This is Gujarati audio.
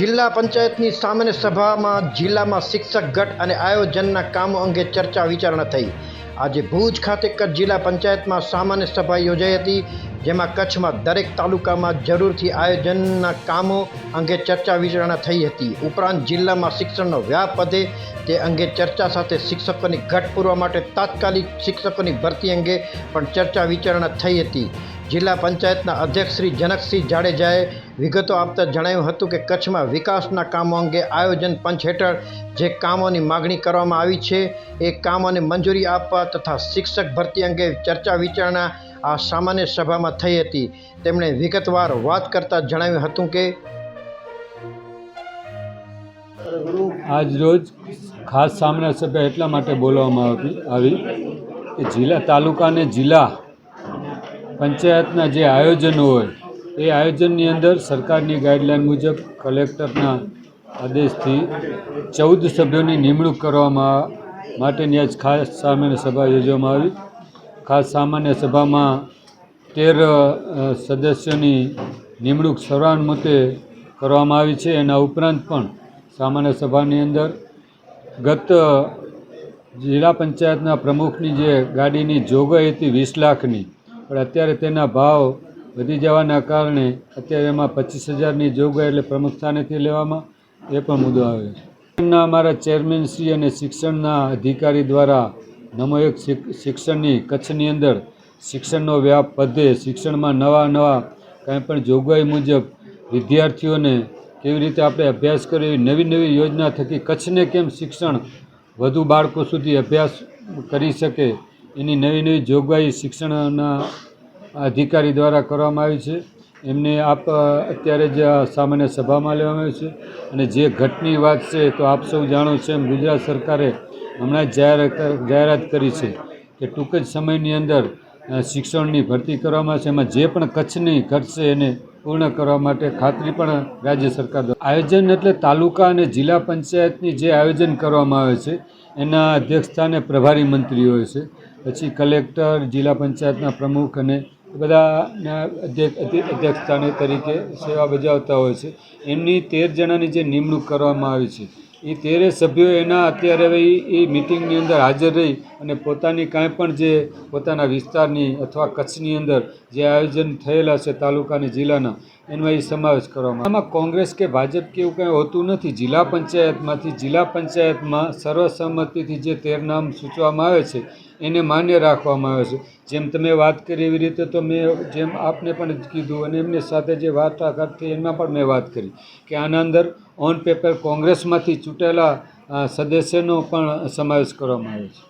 જિલ્લા પંચાયતની સામાન્ય સભામાં જિલ્લામાં શિક્ષક ગટ અને આયોજનના કામો અંગે ચર્ચા વિચારણા થઈ. આજે ભુજ ખાતે કચ્છ જિલ્લા પંચાયતમાં સામાન્ય સભા યોજાઈ હતી, જેમાં કચ્છમાં દરેક તાલુકામાં જરૂરથી આયોજનના કામો અંગે ચર્ચા વિચારણા થઈ હતી. ઉપરાંત જિલ્લામાં શિક્ષણનો વ્યાપ વધે તે અંગે ચર્ચા સાથે શિક્ષકોની ઘટ પૂરવા માટે તાત્કાલિક શિક્ષકોની ભરતી અંગે પણ ચર્ચા વિચારણા થઈ હતી. જિલ્લા પંચાયતના અધ્યક્ષ શ્રી જનકસિંહ જાડેજાએ વિગતો આપતા જણાવ્યું હતું કે કચ્છમાં વિકાસના કામો અંગે આયોજન પંચ હેઠળ જે કામોની માગણી કરવામાં આવી છે, એ કામોને મંજૂરી આપવા તથા શિક્ષક ભરતી અંગે ચર્ચા વિચારણા આ સામાન્ય સભામાં થઈ હતી. તેમણે વિગતવાર વાત કરતાં જણાવ્યું હતું કે આજ રોજ ખાસ સામાન્ય સભા એટલા માટે બોલવામાં આવી આવી કે જિલ્લા તાલુકા અને જિલ્લા પંચાયતના જે આયોજનો હોય, એ આયોજનની અંદર સરકારની ગાઈડલાઈન મુજબ કલેક્ટરના આદેશથી ચૌદ સભ્યોની નિમણૂક કરવામાં માટેની આજ ખાસ સામાન્ય સભા યોજવામાં આવી. ખાસ સામાન્ય સભામાં તેર સદસ્યોની નિમણૂક સર્વાનુમતે કરવામાં આવી છે. એના ઉપરાંત પણ સામાન્ય સભાની અંદર ગત જિલ્લા પંચાયતના પ્રમુખની જે ગાડીની જોગવાઈ હતી વીસ લાખની પણ અત્યારે તેના ભાવ વધી જવાના કારણે અત્યારે એમાં પચીસ હજારની જોગવાઈ એટલે પ્રમુખ સ્થાનેથી લેવામાં એ પણ મુદ્દો આવે શિક્ષણના અમારા ચેરમેનશ્રી અને શિક્ષણના અધિકારી દ્વારા નમો એક શિક્ષણની કચ્છની અંદર શિક્ષણનો વ્યાપ વધે, શિક્ષણમાં નવા નવા કાંઈ પણ જોગવાઈ મુજબ વિદ્યાર્થીઓને કેવી રીતે આપણે અભ્યાસ કર્યો નવી નવી યોજના થકી કચ્છને કેમ શિક્ષણ વધુ બાળકો સુધી અભ્યાસ કરી શકે એની નવી નવી જોગવાઈ શિક્ષણના અધિકારી દ્વારા કરવામાં આવી છે. એમને આપ અત્યારે જ સામાન્ય સભામાં લેવામાં આવી છે. અને જે ઘટની વાત છે તો આપ સૌ જાણો છો એમ ગુજરાત સરકારે હમણાં જાહેરાત જાહેરાત કરી છે કે ટૂંક જ સમયની અંદર શિક્ષણની ભરતી કરવામાં છે એમાં જે પણ કચ્છની ઘટ છે એને પૂર્ણ કરવા માટે ખાતરી પણ રાજ્ય સરકાર દ્વારા. આયોજન એટલે તાલુકા અને જિલ્લા પંચાયતની જે આયોજન કરવામાં આવે છે, એના અધ્યક્ષસ્થાને પ્રભારી મંત્રી હોય છે. પછી કલેક્ટર, જિલ્લા પંચાયતના પ્રમુખ અને બધાના અધ્યક્ષ અધ્યક્ષસ્થાને તરીકે સેવા બજાવતા હોય છે. એમની તેર જણાની જે નિમણૂક કરવામાં આવી છે, એ તેરે સભ્યો એના અત્યારે હવે એ મિટિંગની અંદર હાજર રહી અને પોતાની કાંઈ પણ જે પોતાના વિસ્તારની અથવા કચ્છની અંદર જે આયોજન થયેલા છે તાલુકાની, જિલ્લાના એનો એ સમાવેશ કરવામાં આમાં કોંગ્રેસ કે ભાજપ કે એવું કંઈ હોતું નથી. જિલ્લા પંચાયતમાંથી જિલ્લા પંચાયતમાં સર્વસંમતિથી જે તેર નામ સૂચવામાં આવે છે, એને માન્ય રાખવામાં આવે છે. જેમ તમે વાત કરી એવી રીતે તો મેં જેમ આપને પણ કીધું અને એમની સાથે જે વાર્તાઘાત થઈ એમાં પણ મેં વાત કરી કે આના અંદર ઓન પેપર કોંગ્રેસમાંથી ચૂંટેલા સદસ્યનો પણ સમાવેશ કરવામાં આવે છે.